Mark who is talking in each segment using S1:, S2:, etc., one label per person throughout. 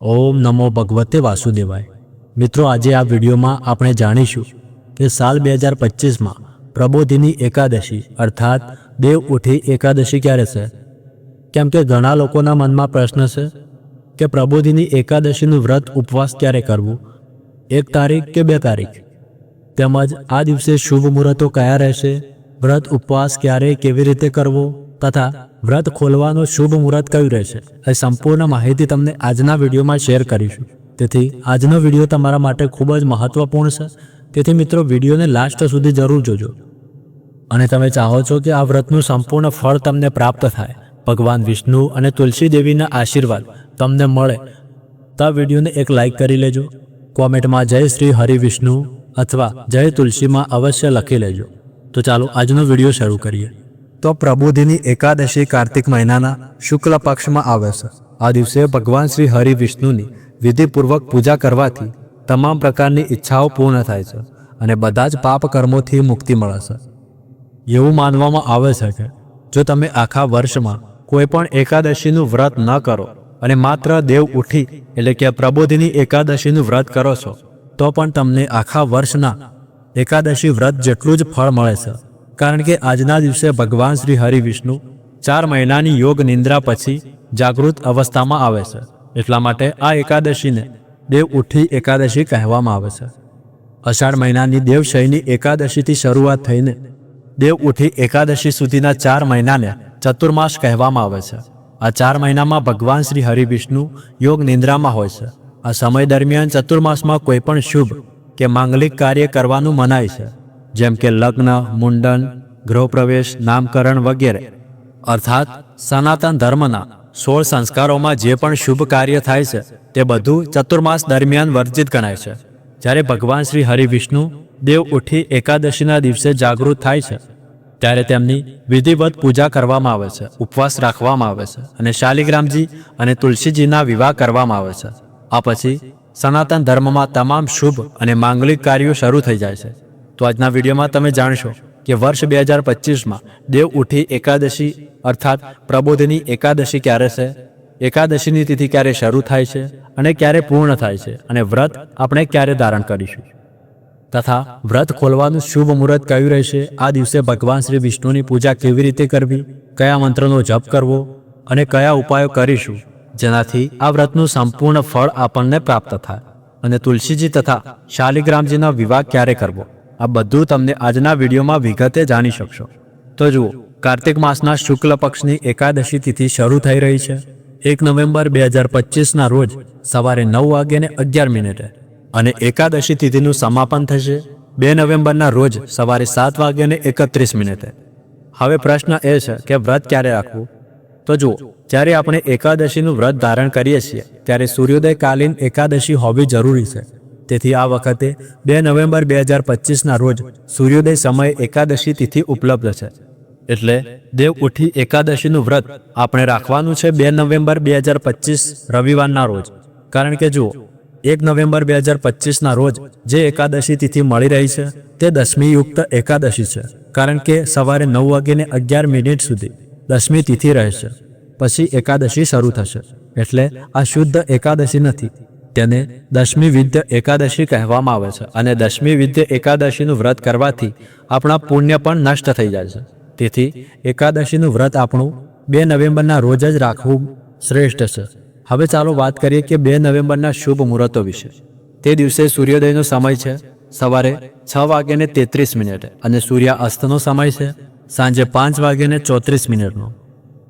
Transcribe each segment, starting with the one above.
S1: ઓમ નમો ભગવતે વાસુદેવાય. મિત્રો, આજે આ વિડીયોમાં આપણે જાણીશું કે સાલ બે હજાર પચીસમાં પ્રબોધિની એકાદશી, અર્થાત દેવ ઉઠી એકાદશી ક્યારે છે? કેમ કે ઘણા લોકોના મનમાં પ્રશ્ન છે કે પ્રબોધિની એકાદશીનું વ્રત ઉપવાસ ક્યારે કરવું? એક તારીખ કે બે તારીખ? તેમજ આ દિવસે શુભ મુહૂર્તો કયા રહેશે? વ્રત ઉપવાસ ક્યારે કેવી રીતે કરવો? તથા વ્રત ખોલવાનો શુભ મુહૂર્ત કયું રહેશે? એ સંપૂર્ણ માહિતી તમને આજના વિડીયોમાં શેર કરીશું. તેથી આજનો વીડિયો તમારા માટે ખૂબ જ મહત્વપૂર્ણ છે. તેથી મિત્રો, વિડીયોને લાસ્ટ સુધી જરૂર જોજો. અને તમે ચાહો છો કે આ વ્રતનું સંપૂર્ણ ફળ તમને પ્રાપ્ત થાય, ભગવાન વિષ્ણુ અને તુલસી દેવીના આશીર્વાદ તમને મળે, તો વિડીયોને એક લાઈક કરી લેજો. કોમેન્ટમાં જય શ્રી હરિ વિષ્ણુ અથવા જય તુલસીમાં અવશ્ય લખી લેજો. તો ચાલો આજનો વીડિયો શરૂ કરીએ. તો પ્રબોધિની એકાદશી કાર્તિક મહિનાના શુક્લ પક્ષમાં આવે છે. આ દિવસે ભગવાન શ્રી હરિ વિષ્ણુની વિધિપૂર્વક પૂજા કરવાથી તમામ પ્રકારની ઈચ્છાઓ પૂર્ણ થાય છે અને બધા જ પાપ કર્મોથી મુક્તિ મળે છે. એવું માનવામાં આવે છે કે જો તમે આખા વર્ષમાં કોઈ પણ એકાદશીનું વ્રત ન કરો અને માત્ર દેવ ઉઠી એટલે કે પ્રબોધિની એકાદશીનું વ્રત કરો છો, તો પણ તમને આખા વર્ષના એકાદશી વ્રત જેટલું જ ફળ મળે છે. કારણ કે આજના દિવસે ભગવાન શ્રી હરિ વિષ્ણુ ચાર મહિનાની યોગ નિંદ્રા પછી જાગૃત અવસ્થામાં આવે છે. એટલા માટે આ એકાદશીને દેવ ઉઠી એકાદશી કહેવામાં આવે છે. અષાઢ મહિનાની દેવશયની એકાદશીથી શરૂઆત થઈને દેવ ઉઠી એકાદશી સુધીના ચાર મહિનાને ચતુર્માસ કહેવામાં આવે છે. આ ચાર મહિનામાં ભગવાન શ્રી હરિ વિષ્ણુ યોગ નિંદ્રામાં હોય છે. આ સમય દરમિયાન ચતુર્માસમાં કોઈ પણ શુભ કે માંગલિક કાર્ય કરવાનું મનાય છે. જેમ કે લગ્ન, મુંડન, ગૃહપ્રવેશ, નામકરણ વગેરે. અર્થાત, સનાતન ધર્મના સોળ સંસ્કારોમાં જે પણ શુભ કાર્ય થાય છે, તે બધું ચતુર્માસ દરમિયાન વર્જિત ગણાય છે. જ્યારે ભગવાન શ્રી હરિ વિષ્ણુ દેવ ઉઠી એકાદશીના દિવસે જાગૃત થાય છે, ત્યારે તેમની વિધિવત પૂજા કરવામાં આવે છે, ઉપવાસ રાખવામાં આવે છે અને શાલિગ્રામજી અને તુલસીજીના વિવાહ કરવામાં આવે છે. આ પછી સનાતન ધર્મમાં તમામ શુભ અને માંગલિક કાર્યો શરૂ થઈ જાય છે. તો આજના વિડીયોમાં તમે જાણશો કે વર્ષ બે હજાર પચીસમાં દેવ ઉઠી એકાદશી અર્થાત પ્રબોધની એકાદશી ક્યારે છે? એકાદશીની તિથિ ક્યારે શરૂ થાય છે અને ક્યારે પૂર્ણ થાય છે અને વ્રત આપણે ક્યારે ધારણ કરીશું? તથા વ્રત ખોલવાનું શુભ મુહૂર્ત કયું રહેશે? આ દિવસે ભગવાન શ્રી વિષ્ણુની પૂજા કેવી રીતે કરવી? કયા મંત્રનો જપ કરવો? અને કયા ઉપાયો કરીશું? જેનાથી આ વ્રતનું સંપૂર્ણ ફળ આપણને પ્રાપ્ત થાય. અને તુલસીજી તથા શાલિગ્રામજીનો વિવાહ ક્યારે કરવો? આ બધું તમને આજના વિડીયોમાં વિગતે જાણી શકશો. તો જુઓ, કાર્તિક માસના શુક્લ પક્ષની એકાદશી તિથિ શરૂ થઈ રહી છે. એક નવેમ્બર બે હજાર પચીસના રોજ સવારે નવ વાગ્યાને અગિયાર મિનિટે. અને એકાદશી તિથિનું સમાપન થશે બે નવેમ્બરના રોજ સવારે સાત વાગ્યાને એકત્રીસ મિનિટે. હવે પ્રશ્ન એ છે કે વ્રત ક્યારે રાખવું? તો જુઓ, જ્યારે આપણે એકાદશીનું વ્રત ધારણ કરીએ છીએ, ત્યારે સૂર્યોદયકાલીન એકાદશી હોવી જરૂરી છે. તેથી આ વખતે બે નવેમ્બર બે હજાર પચીસના રોજ સૂર્યોદય સમયે એકાદશી તિથિ ઉપલબ્ધ છે. એટલે દેવ ઉઠી એકાદશીનું વ્રત આપણે રાખવાનું છે બે નવેમ્બર બે હજાર પચીસ રવિવારના રોજ. કારણ કે જુઓ, એક નવેમ્બર બે હજાર પચીસના રોજ જે એકાદશી તિથિ મળી રહી છે તે દસમી યુક્ત એકાદશી છે. કારણ કે સવારે નવ વાગ્યાને અગિયાર મિનિટ સુધી દસમી તિથિ રહેશે. પછી એકાદશી શરૂ થશે. એટલે આ શુદ્ધ એકાદશી નથી. તેને દશમી વિદ્ય એકાદશી કહેવામાં આવે છે અને દશમી વિદ્ય એકાદશીનું વ્રત કરવાથી આપણા પુણ્ય પણ નષ્ટ થઈ જાય છે. તેથી એકાદશીનું વ્રત આપણું બે નવેમ્બરના રોજ જ રાખવું શ્રેષ્ઠ છે. હવે ચાલો વાત કરીએ કે બે નવેમ્બરના શુભ મુહૂર્તો વિશે. તે દિવસે સૂર્યોદયનો સમય છે. સવારે છ વાગ્યાને તેત્રીસ મિનિટે અને સૂર્યાસ્તનો સમય છે. સાંજે પાંચ વાગ્યાને ચોત્રીસ મિનિટનો.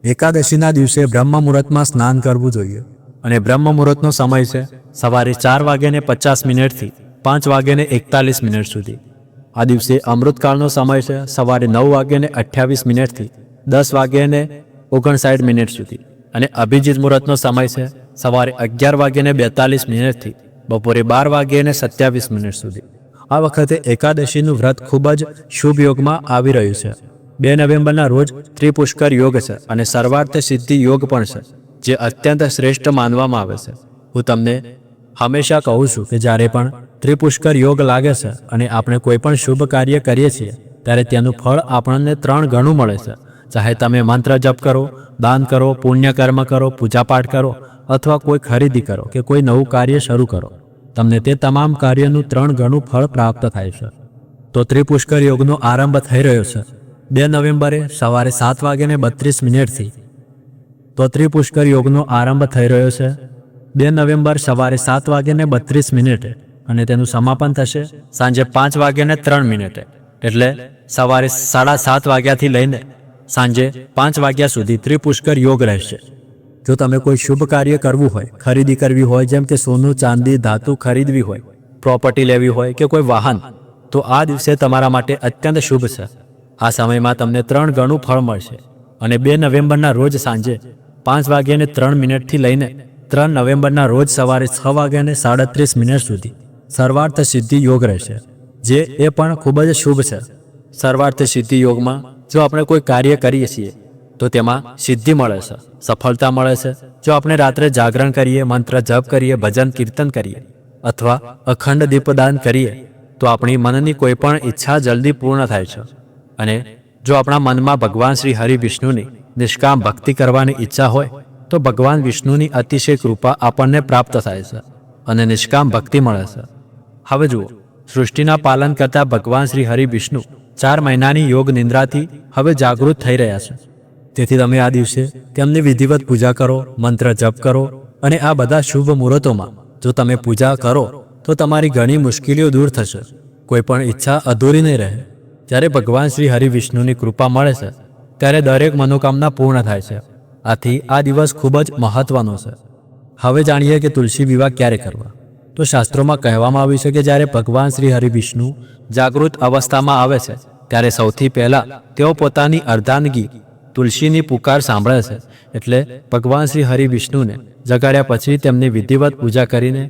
S1: એકાદશીના દિવસે બ્રહ્મ મુહૂર્તમાં સ્નાન કરવું જોઈએ. અને બ્રહ્મ મુહૂર્તનો સમય છે સવારે ચાર વાગ્યાને પચાસ મિનિટથી પાંચ વાગ્યાને એકતાલીસ મિનિટ સુધી. આ દિવસે અમૃતકાળનો સમય છે સવારે નવ વાગ્યાને અઠ્યાવીસ મિનિટથી દસ વાગ્યાને ઓગણસાઠ મિનિટ સુધી. અને અભિજીત મુહૂર્તનો સમય છે સવારે અગિયાર વાગ્યાને બેતાલીસ મિનિટથી બપોરે બાર વાગ્યાને સત્યાવીસ મિનિટ સુધી. આ વખતે એકાદશીનું વ્રત ખૂબ જ શુભ યોગમાં આવી રહ્યું છે. બે નવેમ્બરના રોજ ત્રિપુષ્કર યોગ છે અને સર્વાર્થ સિદ્ધિ યોગ પણ છે. જે અત્યંત શ્રેષ્ઠ માનવામાં આવે છે. હું તમને હંમેશા કહું છું કે જ્યારે પણ ત્રિપુષ્કર યોગ લાગે છે અને આપણે કોઈ પણ શુભ કાર્ય કરીએ છીએ, ત્યારે તેનું ફળ આપણને ત્રણ ગણું મળે છે. ચાહે તમે મંત્ર જપ કરો, દાન કરો, પુણ્યકર્મ કરો, પૂજાપાઠ કરો અથવા કોઈ ખરીદી કરો કે કોઈ નવું કાર્ય શરૂ કરો, તમને તે તમામ કાર્યનું ત્રણ ગણું ફળ પ્રાપ્ત થાય છે. તો ત્રિપુષ્કર યોગનો આરંભ થઈ રહ્યો છે. બે નવેમ્બરે સવારે સાત વાગ્યાને બત્રીસ મિનિટથી તો ત્રિપુષ્કર યોગનો આરંભ થઈ રહ્યો છે. બે નવેમ્બર સવારે સાત વાગ્યાને બત્રીસ મિનિટે અને તેનું સમાપન થશે સાંજે પાંચ વાગ્યાને ત્રણ મિનિટે. એટલે સવારે સાડા સાત વાગ્યાથી લઈને સાંજે પાંચ વાગ્યા સુધી ત્રિપુષ્કર યોગ રહેશે. જો તમે કોઈ શુભ કાર્ય કરવું હોય, ખરીદી કરવી હોય, જેમ કે સોનું, ચાંદી, ધાતુ ખરીદવી હોય, પ્રોપર્ટી લેવી હોય કે કોઈ વાહન, તો આ દિવસે તમારા માટે અત્યંત શુભ છે. આ સમયમાં તમને ત્રણ ગણું ફળ મળશે અને બે નવેમ્બરના રોજ સાંજે પાંચ વાગ્યાને ત્રણ મિનિટથી લઈને ત્રણ નવેમ્બરના રોજ સવારે છ વાગ્યાને સાડત્રીસ મિનિટ સુધી. સર્વાર્થ સિદ્ધિ યોગ રહેશે, જે એ પણ ખૂબ જ શુભ છે. સર્વાર્થ સિદ્ધિ યોગમાં જો આપણે કોઈ કાર્ય કરીએ છીએ, તો તેમાં સિદ્ધિ મળે છે, સફળતા મળે છે. જો આપણે રાત્રે જાગરણ કરીએ, મંત્ર જપ કરીએ, ભજન કીર્તન કરીએ, અથવા અખંડ દીપદાન કરીએ, તો આપણી મનની કોઈ પણ ઈચ્છા જલ્દી પૂર્ણ થાય છે. અને જો આપણા મનમાં ભગવાન શ્રી હરિ વિષ્ણુની નિષ્કામ ભક્તિ કરવાની ઈચ્છા હોય, તો ભગવાન વિષ્ણુની અતિશય કૃપા આપણને પ્રાપ્ત થાય છે અને નિષ્કામ ભક્તિ મળે છે. હવે જુઓ, સૃષ્ટિના પાલન કરતા ભગવાન શ્રી હરિ વિષ્ણુ ચાર મહિનાની યોગ નિંદ્રાથી હવે જાગૃત થઈ રહ્યા છે. તેથી તમે આ દિવસે તેમની વિધિવત પૂજા કરો, મંત્ર જપ કરો અને આ બધા શુભ મુહૂર્તોમાં જો તમે પૂજા કરો, તો તમારી ઘણી મુશ્કેલીઓ દૂર થશે. કોઈ પણ ઈચ્છા અધૂરી નહીં રહે. જ્યારે ભગવાન શ્રી હરિ વિષ્ણુની કૃપા મળે છે ત્યારે દરેક મનોકામના પૂર્ણ થાય છે. આથી આ દિવસ ખૂબ જ મહત્વનો છે. હવે જાણીએ કે તુલસી વિવાહ ક્યારે કરવા. તો શાસ્ત્રોમાં કહેવામાં આવ્યું છે કે જ્યારે ભગવાન શ્રી હરિ વિષ્ણુ જાગૃત અવસ્થામાં આવે છે, ત્યારે સૌથી પહેલા તેઓ પોતાની અર્ધાંગી તુલસીની પુકાર સાંભળે છે. એટલે ભગવાન શ્રી હરિ વિષ્ણુને જગાડ્યા પછી તેમની વિધિવત પૂજા કરીને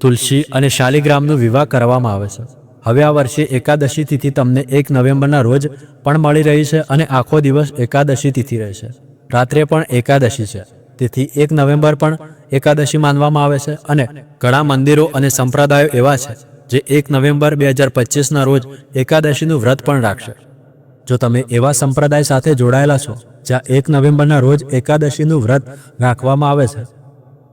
S1: તુલસી અને શાલિગ્રામનો વિવાહ કરવામાં આવે છે. હવે આ વર્ષે એકાદશી તિથિ તમને એક નવેમ્બરના રોજ પણ મળી રહી છે અને આખો દિવસ એકાદશી તિથિ રહેશે રાત્રે પણ એકાદશી છે. તેથી એક નવેમ્બર પણ એકાદશી માનવામાં આવે છે અને ઘણા મંદિરો અને સંપ્રદાયો એવા છે જે એક નવેમ્બર બે હજાર પચીસના રોજ એકાદશીનું વ્રત પણ રાખશે. જો તમે એવા સંપ્રદાય સાથે જોડાયેલા છો, જ્યાં એક નવેમ્બરના રોજ એકાદશીનું વ્રત રાખવામાં આવે છે,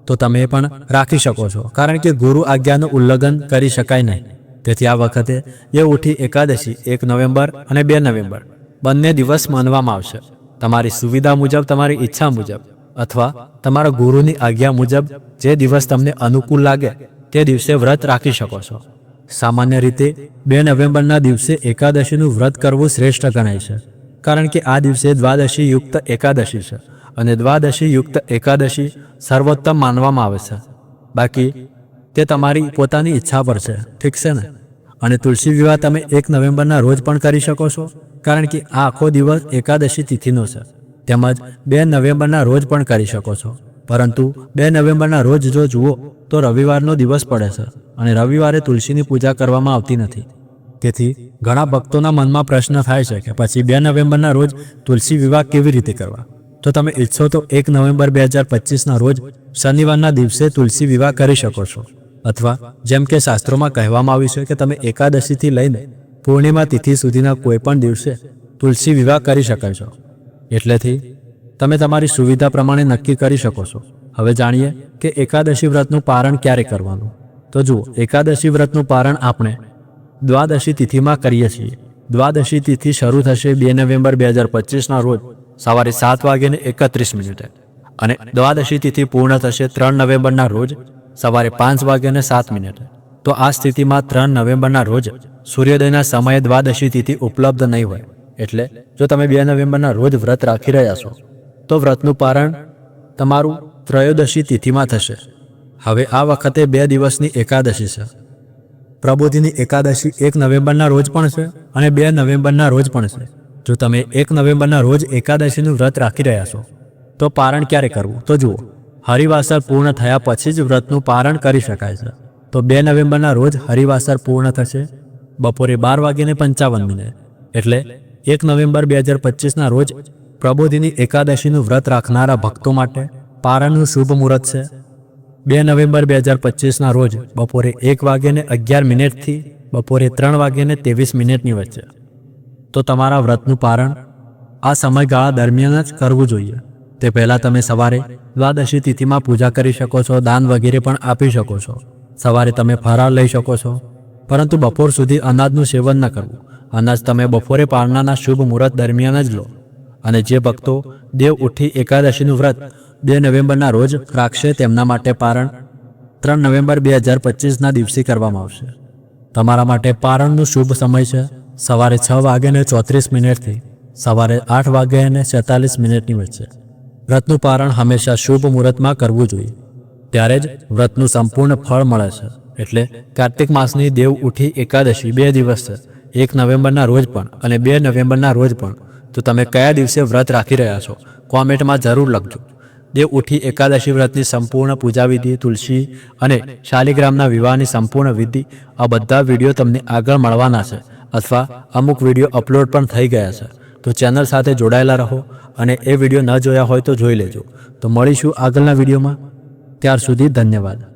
S1: તો તમે પણ રાખી શકો છો, કારણ કે ગુરુ આજ્ઞાનું ઉલ્લંઘન કરી શકાય નહીં. તેથી આ વખતે એ ઉઠી એકાદશી, એક નવેમ્બર અને બે નવેમ્બર બંને દિવસ માનવામાં આવશે. તમારી સુવિધા મુજબ, તમારી ઈચ્છા મુજબ અથવા તમારા ગુરુની આજ્ઞા મુજબ જે દિવસ તમને અનુકૂળ લાગે તે દિવસે વ્રત રાખી શકો છો. સામાન્ય રીતે બે નવેમ્બરના દિવસે એકાદશીનું વ્રત કરવું શ્રેષ્ઠ ગણાય છે, કારણ કે આ દિવસે દ્વાદશી યુક્ત એકાદશી છે અને દ્વાદશી યુક્ત એકાદશી સર્વોત્તમ માનવામાં આવે છે. બાકી તે તમારી પોતાની ઈચ્છા પર છે, ઠીક છે ને? અને તુલસી વિવાહ તમે એક નવેમ્બરના રોજ પણ કરી શકો છો, કારણ કે આ આખો દિવસ એકાદશી તિથિનો છે. તેમજ બે નવેમ્બરના રોજ પણ કરી શકો છો. પરંતુ બે નવેમ્બરના રોજ જો જુઓ, તો રવિવારનો દિવસ પડે છે અને રવિવારે તુલસીની પૂજા કરવામાં આવતી નથી. તેથી ઘણા ભક્તોના મનમાં પ્રશ્ન થાય છે કે પછી બે નવેમ્બરના રોજ તુલસી વિવાહ કેવી રીતે કરવા? તો તમે ઈચ્છો તો એક નવેમ્બર બે હજાર પચીસના રોજ શનિવારના દિવસે તુલસી વિવાહ કરી શકો છો. અથવા જેમ કે શાસ્ત્રોમાં કહેવામાં આવ્યું છે કે તમે એકાદશીથી લઈને પૂર્ણિમા તિથિ સુધીના કોઈ પણ દિવસે તુલસી વિવાહ કરી શકો છો. એટલેથી તમે તમારી સુવિધા પ્રમાણે નક્કી કરી શકો છો. હવે જાણીએ કે એકાદશી વ્રતનું પારણ ક્યારે કરવાનું. તો જુઓ, એકાદશી વ્રતનું પારણ આપણે દ્વાદશી તિથિમાં કરીએ છીએ. દ્વાદશી તિથિ શરૂ થશે બે નવેમ્બર બે હજાર પચીસના રોજ સવારે સાત વાગ્યાને એકત્રીસ મિનિટે. અને દ્વાદશી તિથિ પૂર્ણ થશે ત્રણ નવેમ્બરના રોજ સવારે પાંચ વાગ્યાને સાત મિનિટે. તો આ સ્થિતિમાં ત્રણ નવેમ્બરના રોજ સૂર્યોદયના સમયે દ્વાદશી તિથિ ઉપલબ્ધ નહીં હોય. એટલે જો તમે બે નવેમ્બરના રોજ વ્રત રાખી રહ્યા છો, તો વ્રતનું પારણ તમારું ત્રયોદશી તિથિમાં થશે. હવે આ વખતે બે દિવસની એકાદશી છે. પ્રબોધિની એકાદશી એક નવેમ્બરના રોજ પણ છે અને બે નવેમ્બરના રોજ પણ છે. જો તમે એક નવેમ્બરના રોજ એકાદશીનું વ્રત રાખી રહ્યા છો, તો પારણ ક્યારે કરવું? તો જુઓ. હરિવાસર પૂર્ણ થયા પછી જ વ્રતનું પારણ કરી શકાય છે. તો બે નવેમ્બરના રોજ હરિવાસર પૂર્ણ થશે. બપોરે બાર વાગ્યાને પંચાવન મિનિટ. એટલે એક નવેમ્બર બે હજાર પચીસના રોજ પ્રબોધિની એકાદશીનું વ્રત રાખનારા ભક્તો માટે પારણનું શુભ મુહૂર્ત છે. બે નવેમ્બર બે હજાર પચીસના રોજ બપોરે એક વાગ્યાને અગિયાર મિનિટથી બપોરે ત્રણ વાગ્યાને ત્રેવીસ મિનિટની વચ્ચે. તો તમારા વ્રતનું પારણ આ સમયગાળા દરમિયાન જ કરવું જોઈએ. તે પહેલાં તમે સવારે દ્વાદશી તિથિમાં પૂજા કરી શકો છો, દાન વગેરે પણ આપી શકો છો. સવારે તમે ફરાળ લઈ શકો છો. પરંતુ બપોર સુધી અનાજનું સેવન ન કરવું. અનાજ તમે બપોરે પારણાના શુભ મુહૂર્ત દરમિયાન જ લો. અને જે ભક્તો દેવ ઉઠી એકાદશીનું વ્રત બે નવેમ્બરના રોજ રાખશે, તેમના માટે પારણ ત્રણ નવેમ્બર બે હજાર પચીસના દિવસે કરવામાં આવશે. તમારા માટે પારણનું શુભ સમય છે. સવારે છ વાગ્યાને ચોત્રીસ મિનિટથી સવારે આઠ વાગે અને છેતાલીસ મિનિટની વચ્ચે. વ્રતનું પારણ હંમેશા શુભ મુહૂર્તમાં કરવું જોઈએ. ત્યારે જ વ્રતનું સંપૂર્ણ ફળ મળે છે. એટલે કાર્તિક માસની દેવ ઉઠી એકાદશી બે દિવસ છે. એક નવેમ્બરના રોજ પણ અને બે નવેમ્બરના રોજ પણ. તો તમે કયા દિવસે વ્રત રાખી રહ્યા છો? કોમેન્ટમાં જરૂર લખજો. દેવ ઉઠી એકાદશી વ્રતની સંપૂર્ણ પૂજા વિધિ, તુલસી અને શાલિગ્રામના વિવાહની સંપૂર્ણ વિધિ આ બધા વીડિયો તમને આગળ મળવાના છે અથવા અમુક વીડિયો અપલોડ પણ થઈ ગયા છે. તો ચેનલ સાથે જોડાયેલા રહો અને એ વીડિયો ન જોયા હોય તો જોઈ લેજો. તો મળીશું આગળના વિડીયોમાં. ત્યાર સુધી ધન્યવાદ.